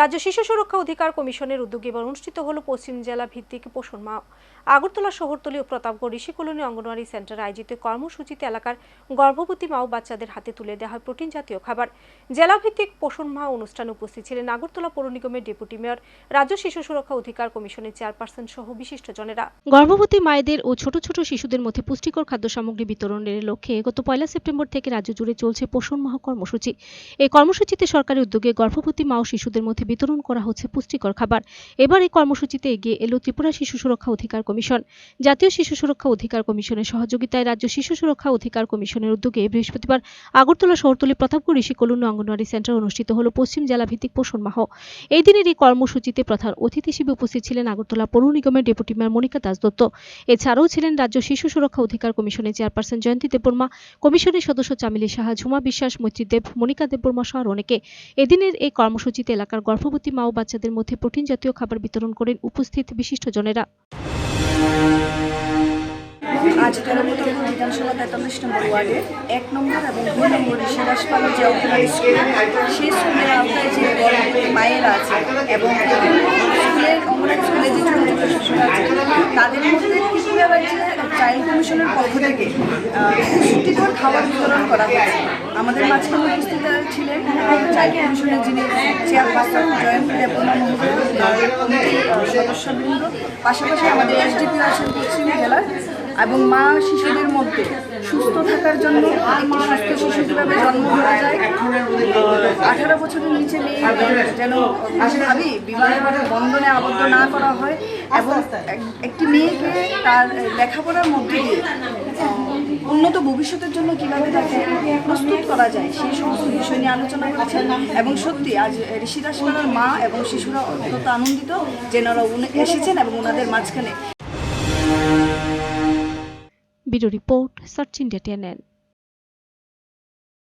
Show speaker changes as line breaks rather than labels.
রাজ্য শিশু সুরক্ষা অধিকার কমিশনের উদ্যোগে এবার অনুষ্ঠিত হলো পশ্চিম জেলা ভিত্তিক পোষণ মাহ। আগরতলা শহরতলি ও প্রতাপগড় ঋষি কলোনি অঙ্গনওয়াড়ি সেন্টার আয়োজিত কর্মসূচিতে এলাকার গর্ভবতী মা ও বাচ্চাদের হাতে তুলে দেওয়া হয় প্রোটিন জাতীয় খাবার। জেলা ভিত্তিক পোষণ মাহ অনুষ্ঠানে উপস্থিত ছিলেন আগরতলা পৌর নিগমের ডেপুটি মেয়র, রাজ্য শিশু সুরক্ষা অধিকার কমিশনের চেয়ারপারসন সহ বিশিষ্টজনেরা। গর্ভবতী মায়েদের ও ছোট ছোট শিশুদের মধ্যে পুষ্টিকর খাদ্য সামগ্রী বিতরণের লক্ষ্যে গত পয়লা সেপ্টেম্বর থেকে রাজ্য জুড়ে চলছে পোষণ মাহ কর্মসূচি। এই কর্মসূচিতে সরকারি উদ্যোগে গর্ভবতী মা ও শিশুদের মধ্যে বিতরণ করা হচ্ছে পুষ্টিকর খাবার। এবার এই কর্মসূচিতে এগিয়ে এলো ত্রিপুরা শিশু সুরক্ষা অধিকার কমিশন। জাতীয় শিশু সুরক্ষা অধিকার কমিশনের সহযোগিতায় রাজ্য শিশু সুরক্ষা অধিকার কমিশনের উদ্যোগে বৃহস্পতিবার আগরতলা শহরতলি প্রতাপগড় ঋষি কলুন অঙ্গনওয়াড়ি সেন্টার অনুষ্ঠিত হলো পশ্চিম জেলা ভিত্তিক পোষণ মাহ। এই দিনের এই কর্মসূচিতে প্রধান অতিথি হিসেবে উপস্থিত ছিলেন আগরতলা পৌর নিগমের ডেপুটি মেয়র মনিকা দাস দত্ত। এছাড়াও ছিলেন রাজ্য শিশু সুরক্ষা অধিকার কমিশনের চেয়ারপারসন জয়ন্তী দেববর্মা, কমিশনের সদস্য চামিলি সাহা, ঝুমা বিশ্বাস, মৈত্রী দেব, মনিকা দেববর্মা সহ অনেকে। এদিনের এই কর্মসূচিতে এলাকার গর্ভবতী মা ও বাচ্চাদের মধ্যে প্রোটিন জাতীয় খাবার বিতরণ করেন উপস্থিত বিশিষ্টজনেরা।
আজ তেরোমতম বিধানসভা তেতাল্লিশ নম্বর ওয়ার্ডের এক নম্বর এবং দুই নম্বর সিরাজপালা যে অঙ্গনওয়াড়ি স্কুল সেই স্কুলের আওতায় যে মায়েরা আছে এবং স্কুলের অঙ্গনওয়াড়ি স্কুলে যে ছোটো ছোটো শিশুরা আছে তাদের মধ্যে ত্রিপুরা রাজ্যে চাইল্ড কমিশনের পক্ষ থেকে পুষ্টিকর খাবার বিতরণ করা হয়েছে। আমাদের মাঝখানে উপস্থিত ছিলেন চাইল্ড কমিশনের যিনি চেয়ারপারসন জয়ন্তী দেবনা সদস্যবৃন্দ, পাশাপাশি আমাদের এসডিপি আছেন পশ্চিম জেলার এবং মা শিশুদের মধ্যে সুস্থ থাকার জন্য একটি সুস্থ শিশু কীভাবে জন্ম দেওয়া যায় আঠারো বছরের নিচে মেয়ে যেন ভাবি বিবাহ বন্ধনে আবদ্ধ না করা হয় এবং একটি মেয়েকে তার লেখাপড়ার মধ্যে দিয়ে উন্নত ভবিষ্যতের জন্য কীভাবে তাকে প্রস্তুত করা যায় সেই সমস্ত বিষয় নিয়ে আলোচনা করেছেন এবং সত্যি আজ ঋষিদাসপাড়ার মা এবং শিশুরা অত্যন্ত আনন্দিত যে ওনারা উনি এসেছেন এবং ওনাদের মাঝখানে
bureau report search India TNN